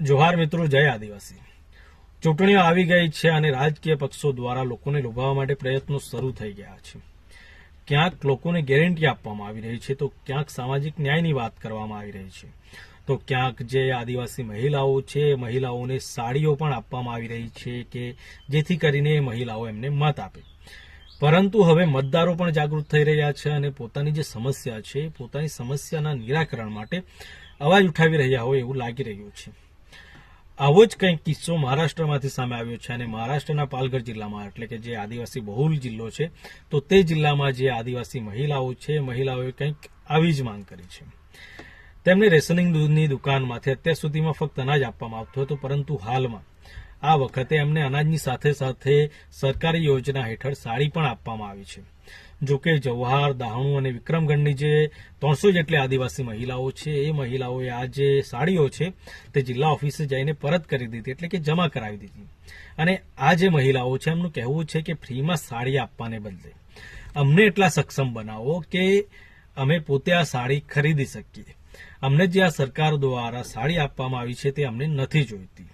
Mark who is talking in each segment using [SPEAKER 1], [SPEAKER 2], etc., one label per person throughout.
[SPEAKER 1] જોહાર મિત્રો, જય આદિવાસી. ચૂંટણીઓ આવી ગઈ છે અને રાજકીય પક્ષો દ્વારા લોકોને લોભાવવા માટે પ્રયત્નો શરૂ થઈ ગયા છે. ક્યાંક લોકોને ગેરંટી આપવામાં આવી રહી છે, તો ક્યાંક સામાજિક ન્યાયની વાત કરવામાં આવી રહી છે. તો ક્યાંક જે આદિવાસી મહિલાઓ છે મહિલાઓને સાડીઓ પણ આપવામાં આવી રહી છે કે જેથી કરીને મહિલાઓ એમને મત આપે. પરંતુ હવે મતદારો પણ જાગૃત થઈ રહ્યા છે અને પોતાની જે સમસ્યા છે, પોતાની સમસ્યાના નિરાકરણ માટે અવાજ ઉઠાવી રહ્યા હોય એવું લાગી રહ્યું છે. આવો જ કંઈક કિસ્સો મહારાષ્ટ્રમાંથી સામે આવ્યો છે અને મહારાષ્ટ્રના પાલઘર જિલ્લામાં, એટલે કે જે આદિવાસી બહુલ જિલ્લો છે, તો તે જિલ્લામાં જે આદિવાસી મહિલાઓ છે, મહિલાઓએ કંઈક આવી જ માંગ કરી છે. તેમને રેશનિંગ દૂધની દુકાનમાંથી અત્યાર સુધીમાં ફક્ત અનાજ આપવામાં આવતું હતું, પરંતુ હાલમાં આ વખતે એમને અનાજની સાથે સાથે સરકારી યોજના હેઠળ સાડી પણ આપવામાં આવી છે. જો કે જવાહર દાહણુ અને વિક્રમગઢની જે ત્રણસો જેટલી આદિવાસી મહિલાઓ છે, એ મહિલાઓએ આ જે સાડીઓ છે, તે જિલ્લા ઓફિસે જઈને પરત કરી દીધી, એટલે કે જમા કરાવી દીધી. અને આ જે મહિલાઓ છે, એમનું કહેવું છે કે ફ્રીમાં સાડી આપવાને બદલે. અમને એટલા સક્ષમ બનાવો કે અમે પોતે આ સાડી ખરીદી શકીએ. અમને જે આ સરકાર દ્વારા સાડી આપવામાં આવી છે, તે અમને નથી જોઈતી.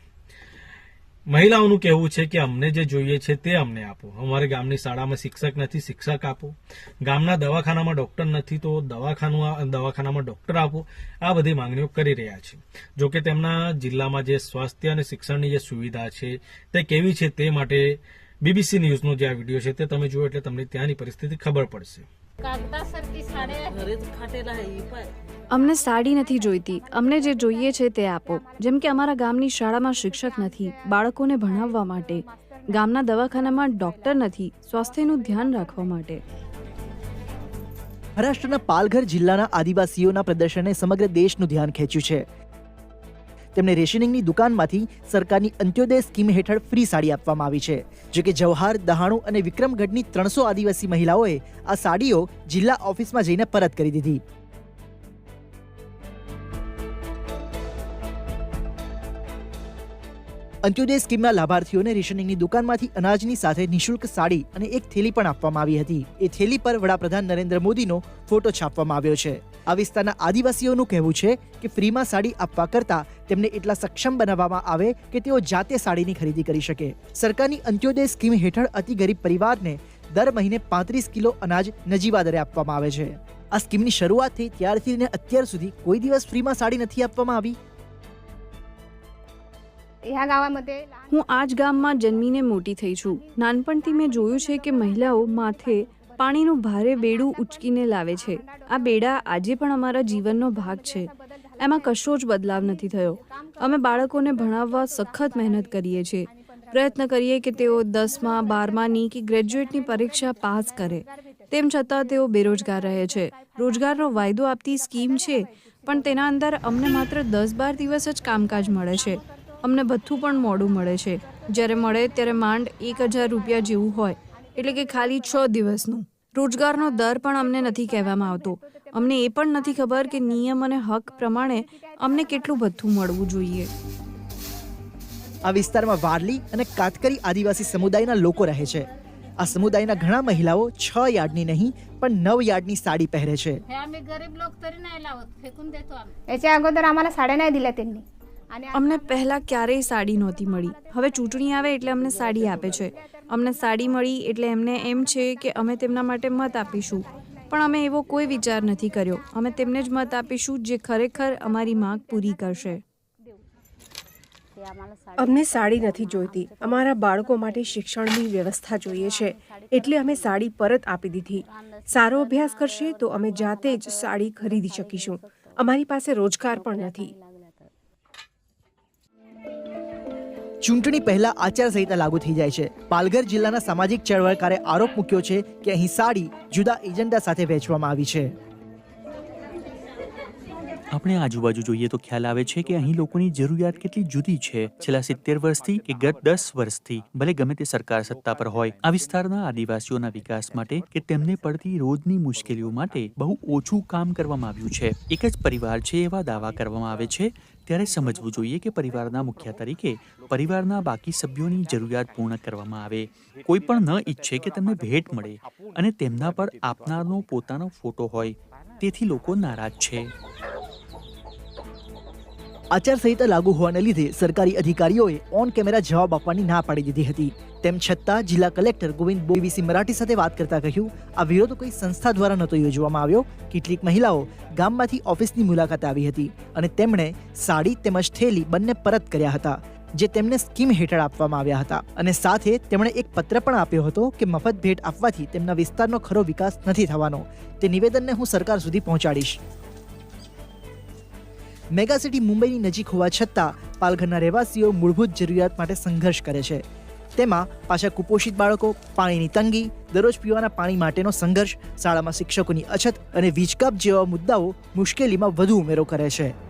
[SPEAKER 1] મહિલાઓનું કહેવું છે કે અમને જે જોઈએ છે તે અમને આપો. અમારે ગામની શાળામાં શિક્ષક નથી, શિક્ષક આપો. ગામના દવાખાનામાં ડોક્ટર નથી, તો દવાખાનું દવાખાનામાં ડોક્ટર આપો. આ બધી માંગણીઓ કરી રહ્યા છે. જો કે તેમના જિલ્લામાં જે સ્વાસ્થ્ય અને શિક્ષણની જે સુવિધા છે તે કેવી છે તે માટે બીબીસી ન્યૂઝનો જે આ વીડિયો છે તે તમે જુઓ એટલે તમને ત્યાંની પરિસ્થિતિ ખબર પડશે.
[SPEAKER 2] અમને સાડી નથી જોઈતી. અમને જે જોઈએ છે તે આપો. જેમ કે અમારા ગામની શાળામાં શિક્ષક નથી બાળકોને ભણાવવા માટે. ગામના દવાખાનામાં ડોક્ટર નથી સ્વાસ્થ્યનું ધ્યાન રાખવા માટે.
[SPEAKER 3] મહારાષ્ટ્રના પાલઘર જિલ્લાના આદિવાસીઓના પ્રદર્શને સમગ્ર દેશનું ધ્યાન ખેંચ્યું છે. તેમને રેશનિંગની દુકાનમાંથી સરકારની અંત્યોદય સ્કીમ હેઠળ ફ્રી સાડી આપવામાં આવી છે. જો કે જવાહર, દહાણુ અને વિક્રમગઢની ત્રણસો આદિવાસી મહિલાઓએ આ સાડીઓ જિલ્લા ઓફિસમાં જઈને પરત કરી દીધી. અંત્યોદય સ્કીમના લાભાર્થીઓને રેશનિંગની દુકાનમાંથી અનાજની સાથે નિઃશુલ્ક સાડી અને એક થેલી પણ આપવામાં આવી હતી. એ થેલી પર વડાપ્રધાન નરેન્દ્ર મોદીનો ફોટો છાપવામાં આવ્યો છે. આ વિસ્તારના આદિવાસીઓનું કહેવું છે કે ફ્રીમાં સાડી આપવા કરતા તેમને એટલા સક્ષમ બનાવવામાં આવે કે તેઓ જાતે સાડીની ખરીદી કરી શકે. સરકારની અંત્યોદય સ્કીમ હેઠળ અતિ ગરીબ પરિવારને દર મહિને પાંત્રીસ કિલો અનાજ નજીવા દરે આપવામાં આવે છે. આ સ્કીમની શરૂઆત થઈ ત્યારથી અત્યાર સુધી કોઈ દિવસ ફ્રીમાં સાડી નથી આપવામાં આવી.
[SPEAKER 4] ह्या गावामध्ये लहान
[SPEAKER 2] હું આ જ ગામમાં જન્મીને મોટી થઈ છું નાનપણથી મેં જોયું છે કે મહિલાઓ માથે પાણીનું ભારે બેડું ઉચકીને લાવે છે આ બેડા આજે પણ અમારા જીવનનો ભાગ છે એમાં કશો જ બદલાવ નથી થયો અમે બાળકોને ભણાવવા સખત મહેનત કરીએ છીએ પ્રયત્ન કરીએ કે તેઓ દસમા બારમાની કે ગ્રેજ્યુએટની પરીક્ષા પાસ કરે તેમ છતાં તેઓ બેરોજગાર રહે છે રોજગારનો વાયદો આપતી સ્કીમ છે પણ તેના અંદર અમને માત્ર દસ બાર દિવસ જ કામકાજ મળે છે અમને ભથ્થું પણ મોડું મળે છે જ્યારે મળે ત્યારે માંડ એક હજાર રૂપિયા જેવું હોય એટલે કે ખાલી છ દિવસનું રોજગારનો દર પણ અમને નથી કહેવામાં આવતો અમને એ પણ નથી ખબર કે નિયમ અને હક પ્રમાણે અમને કેટલું ભથ્થું મળવું જોઈએ
[SPEAKER 3] આ વિસ્તારમાં વારલી અને કાતકરી આદિવાસી સમુદાયના લોકો રહે છે આ સમુદાયના ઘણા મહિલાઓ છ યાર્ડની નહીં પણ નવ યાર્ડની સાડી પહેરે છે
[SPEAKER 4] हे आम्ही गरीब लोक तरी नाही लावत फेकून देतो आम्ही याच्या अगोदर आम्हाला साड्या नाही दिल्या त्यांनी आणि
[SPEAKER 2] અમને પહેલાં ક્યારેય સાડી નહોતી મળી. હવે ચૂંટણી આવે એટલે અમને સાડી આપે છે. અમને સાડી મળી એટલે એમને એમ છે કે અમે તેમના માટે મત આપીશું. પણ અમે એવો કોઈ વિચાર નથી કર્યો. અમે તેમને જ મત આપીશું જે ખરેખર અમારી માંગ પૂરી કરશે.
[SPEAKER 5] અમને સાડી નથી જોઈતી. અમારા બાળકો માટે શિક્ષણની વ્યવસ્થા જોઈએ છે. એટલે અમે સાડી પરત આપી દીધી. સારો અભ્યાસ કરશે તો અમે જાતે જ સાડી ખરીદી શકીશું. અમારી પાસે રોજગાર પણ નથી.
[SPEAKER 3] ચૂંટણી પહેલા આચારસંહિતા લાગુ થઈ જાય છે. પાલઘર જિલ્લાના સામાજિક ચળવળકારે આરોપ મૂક્યો છે કે અહીં સાડી જુદા એજન્ડા સાથે વેચવામાં આવી છે.
[SPEAKER 6] આપણે આજુબાજુ જોઈએ તો ખ્યાલ આવે છે કે અહીં લોકોની જરૂરિયાત કેટલી જુદી છે. છેલ્લા સિત્તેર વર્ષથી કે ગત દસ વર્ષથી, ભલે ગમે તે સરકાર સત્તા પર હોય, આ વિસ્તારના આદિવાસીઓના વિકાસ માટે કે તેમને પડતી રોજની મુશ્કેલીઓ માટે બહુ ઓછું કામ કરવામાં આવ્યું છે. એક જ પરિવાર છે એવા દાવા કરવામાં આવે છે. ત્યારે સમજવું જોઈએ કે પરિવારના મુખ્ય તરીકે પરિવારના બાકી સભ્યોની જરૂરિયાત પૂર્ણ કરવામાં આવે. કોઈ પણ ન ઈચ્છે કે તેમને ભેટ મળે અને તેમના પર આપનારનો પોતાનો ફોટો હોય. તેથી લોકો નારાજ છે.
[SPEAKER 3] આચારસંહિતા લાગુ હોવાને લીધે સરકારી અધિકારીઓએ ઓન કેમેરા જવાબ આપવાની ના પાડી દીધી હતી. તેમ છતાં જિલ્લા કલેક્ટર ગોવિંદ બીબીસી મરાઠી સાથે વાત કરતા કહ્યું, આ વિરોધ કોઈ સંસ્થા દ્વારા નહોતો યોજવામાં આવ્યો. કેટલીક મહિલાઓ ગામમાંથી ઓફિસની મુલાકાત આવી હતી અને તેમણે સાડી તેમજ થેલી બંને પરત કર્યા હતા, જે તેમને સ્કીમ હેઠળ આપવામાં આવ્યા હતા. અને સાથે તેમણે એક પત્ર પણ આપ્યો હતો કે મફત ભેટ આપવાથી તેમના વિસ્તારનો ખરો વિકાસ નથી થવાનો. તે નિવેદનને હું સરકાર સુધી પહોંચાડીશ. મેગા સિટી મુંબઈની નજીક હોવા છતાં પાલઘરના રહેવાસીઓ મૂળભૂત જરૂરિયાત માટે સંઘર્ષ કરે છે. તેમાં પાછા કુપોષિત બાળકો, પાણીની તંગી, દરરોજ પીવાના પાણી માટેનો સંઘર્ષ, શાળામાં શિક્ષકોની અછત અને વીજકાપ જેવા મુદ્દાઓ મુશ્કેલીમાં વધુ ઉમેરો કરે છે.